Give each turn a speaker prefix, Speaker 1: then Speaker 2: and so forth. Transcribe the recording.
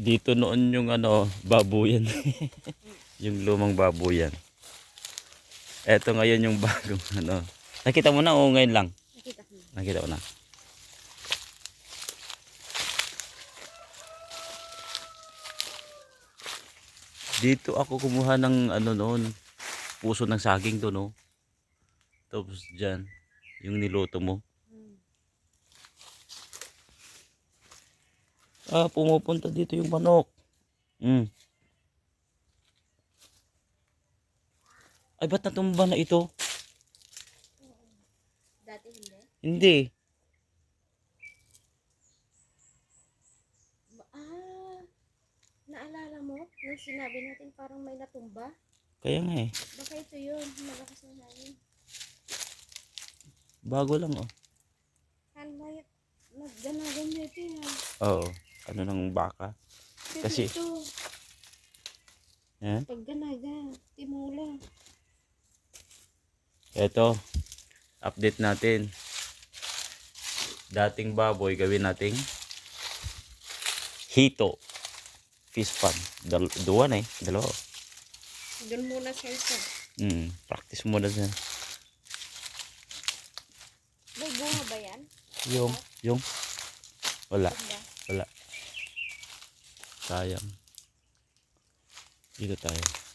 Speaker 1: Dito noon yung ano, babuyan. yung lumang babuyan. Eto ngayon yung bagong ano. Nakita mo na o ngayon lang?
Speaker 2: Nakita ko na.
Speaker 1: Nakita ko na. Dito ako kumuha ng ano noon, puso ng saging to no. Tapos dyan, yung niluto mo.
Speaker 2: Hmm.
Speaker 1: Ah, pumupunta dito yung manok. Mm. Ay, ba't natumba na ito?
Speaker 2: Dati hindi.
Speaker 1: Hindi.
Speaker 2: Ba- Ah, naalala mo? Nung sinabi natin parang may natumba?
Speaker 1: Kaya nga eh.
Speaker 2: Baka ito yun. Malakas na hangin.
Speaker 1: Bago lang oh.
Speaker 2: Hanay, nagganagan niya ito yan.
Speaker 1: Oo. Ano ng baka? Kasi- Yan.
Speaker 2: pag ganaga, timula.
Speaker 1: Ito. Update natin. Dating baboy, gawin nating hito. Fish pan. Dal dua na eh. Dalawa.
Speaker 2: Doon muna sa isa.
Speaker 1: Mm, practice muna sa
Speaker 2: May bunga ba yan?
Speaker 1: yung yung wala, wala. Sayang. Dito tayo.